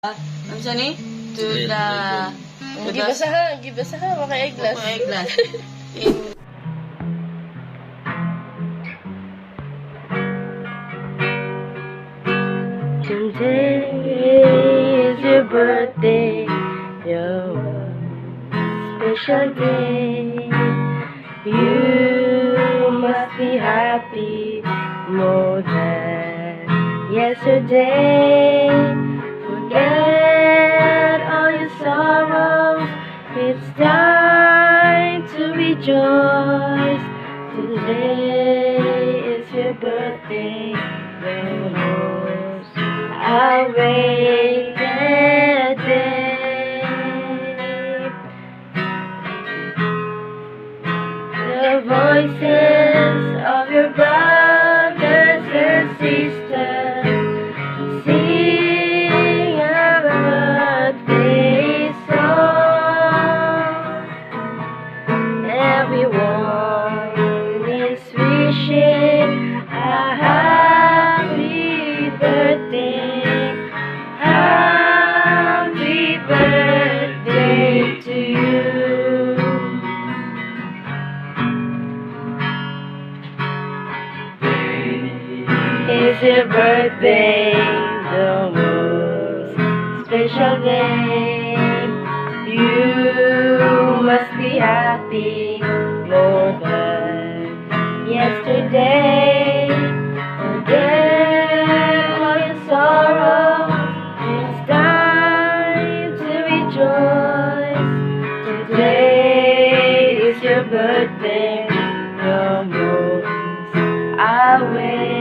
Ano siya ni? To the... To the... Gibasaha, gibasaha, maka eglas. To eglas. In... Today is your birthday, your special day. You must be happy more than yesterday. It's time to rejoice. Today is your birthday, the most awaited birthday, the most special day. You must be happy more than yesterday. Forget all your sorrows. It's time to rejoice. Today is your birthday, the most awaited day.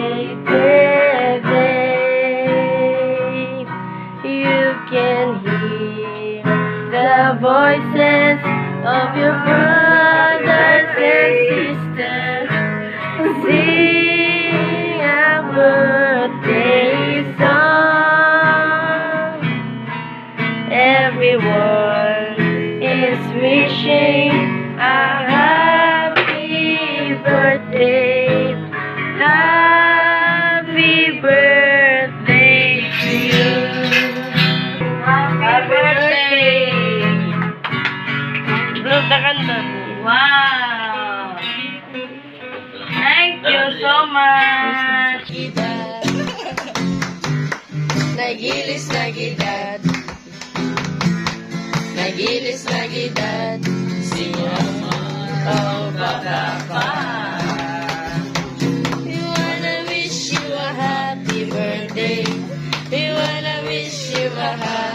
Voices of your brothers and sisters so much! Nagilis na gidad Nagilis na gidad Si mama Oh baka pa. We wanna wish you a happy birthday. We wanna wish you a happy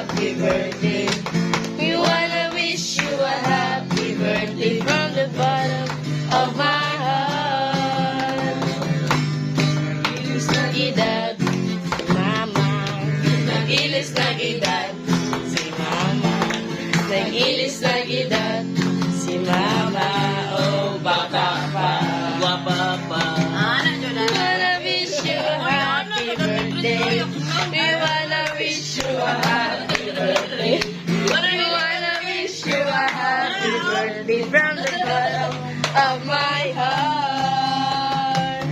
birthday. We wanna wish you a happy birthday. We wanna wish you a happy birthday from the bottom of my heart.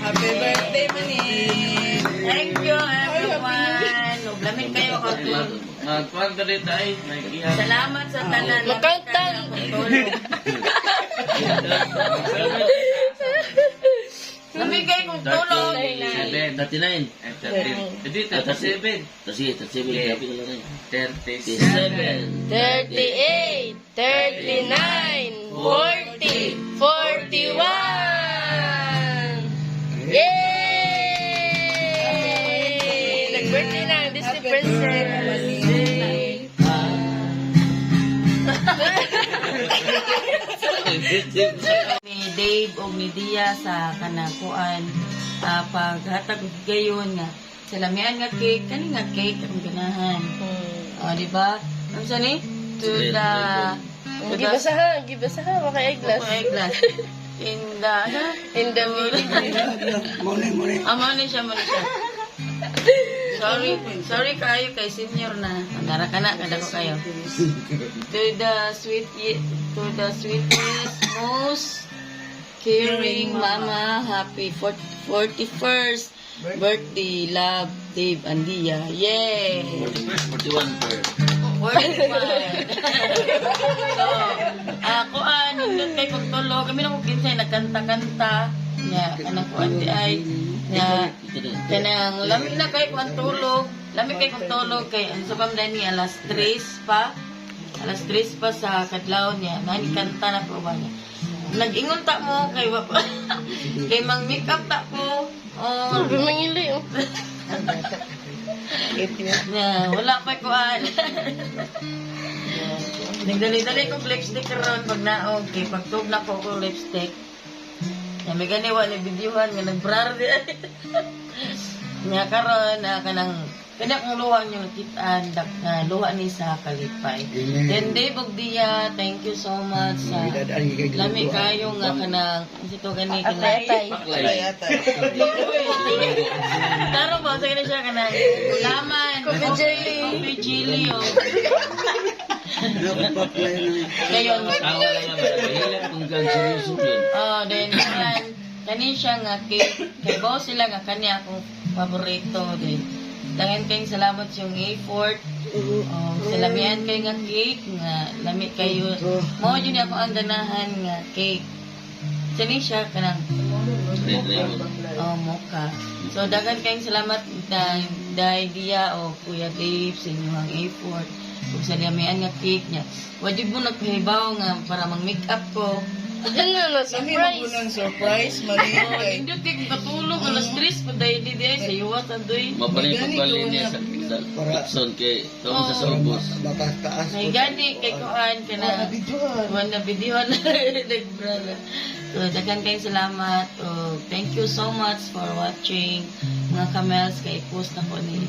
Happy birthday, Manin. Thank you everyone! Uglamin kayo ako. Magkuhan ka rin tayo. Salamat sa tanan. Makantang. Namigay kong tulong. Seven. Thirty-nine. Eh, thirty. Hindi, thirty-seven. Kasi, thirty-seven, Okay. sabi ko lang eh. Thirty-seven. 38, 39, 40, 41! Yay! Nag-birthday na ang Disney Princess. ni Dave o ni Dia sa kanakuan uh, paghatag og gayon nga salamian nga cake kani nga cake ang ganahan. Oh di ba? Ano siya ni to the to the Gibasaha, gibasaha, maka eglas. to eglas. In the In the middle. amo ni siya mo siya. Sorry, sorry kayo kay senior na. Andara ka na, kada ko kayo. To the sweet, to the sweetest, most caring mama, happy 41st birthday, love, Dave, and Dia. Yay! 41st, 41 per. Birthday so, ako ah, nindot kay pagtulog. Kami na kinsay nagkanta-kanta. Nya, kanang ko ati ay. Nya, kanang lamig na kay kung tulog. Lamig kay kung tulog kay ang sabam na ni alas 3 pa. Alas 3 pa sa kadlaw niya. Nani kanta na ko ba niya. Nag-ingon ta mo kay wa kay mang make up ta ko. Oh, Sabi mangili, oh. na, wala pa kuan. Nagdali-dali ko lipstick ron pag naog kay pagtug na ko ko lipstick. Ya may gani wa ni videohan nga nagbrar di. Nya karon na kanang kana kong luha niyo kitaan dak na luha ni sa kalipay. Then day dia, thank you so much sa lami kayo nga kanang sito gani kanang Paklay. Taro ba sa kanya siya kanang laman, Coffee jelly. coffee jelly oh. Ngayon, Tawa lang naman. Mahirap kung gan seryoso yun. oh, then yan, kani siya nga cake. Kay boss sila nga kani akong paborito din. Dangan kayong salamat sa yung effort. Oh, salamihan kayo nga cake nga lami kayo. Mo yun ako ang ganahan nga cake. Sani siya kanang. Oh, mocha. So, dagan kayong salamat na dahil dia o Kuya Dave sa inyong effort. Kung sa lamian nga cake niya. Wajib mo nagpahibaw nga para mag-make up ko. Diyan na na, surprise. surprise, mali Oh, hindi kay katulog alas 3 pa dahil di dahil sa iwat adoy. Mapaling pagbali niya sa sa Lipson kay tawag sa sorbos. Bakas taas. May gani kay kuan ka na. Kuan na video na nagbrala. So, dagan kayong salamat. Oh, thank you so much for watching. Mga kamels, kay post na ko ni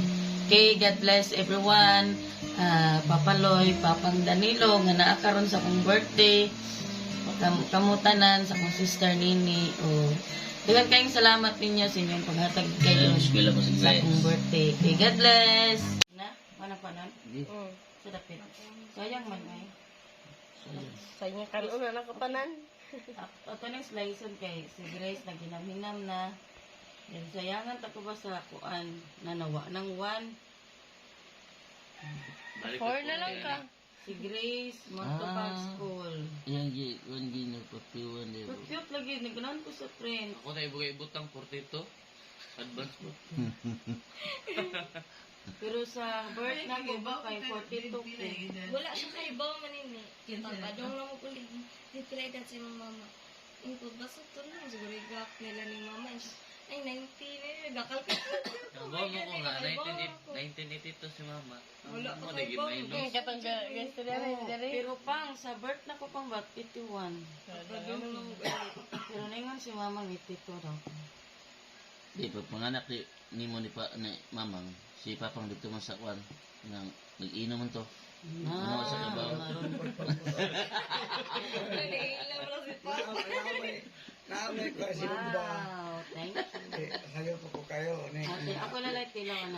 Okay, God bless everyone. Ah, Papa Loy, Papang Danilo, nga naa karon sa akong birthday. Kam kamutanan sa akong sister Nini. Oh, dagan kayong salamat ninyo sa inyong paghatag kayo sa akong birthday. Okay, God bless. Na, mana pa nun? Mm. Sa dapit. Sayang man ay. Sa inyo karoon na nakapanan. Ito nang sliceon kay si Grace na ginamhinam na. Yan, sayangan ta ko ba sa kuan na nawa ng one. Balik Four na lang ka. Si Grace, Montopag Ah. School. Yan, gi, one gino, papiwan, di So cute lagi, naganahan ko sa friend. Ako na ibigay butang 42. Advance mo. Pero sa birth na ko ba kay 42 ko. Wala siya kay bawa manini. Kita kadong lang mo kulig. Dito edad si mong mama. Ingko basta to na siguro gak nila ni mama. Ay 90 na gakal ka. Nabaw mo ko nga, 1980 1982 si mama. Wala na kay gid Bob. may Yung katong ga- guys, dali. pero pang sa birth na ko pang ba 51. Kadong lang mo Pero ningon si mama 82 daw. Di pag panganak ni ni mo ni pa ni mamang si papang dito man sa kwan nang nag-inom man to. Ano sa ibaw? maroon. Ilang lang si pa. Naamay ko si. Wow, thank you. Sayo po ko kayo. Ate, ako na lang tilaw na.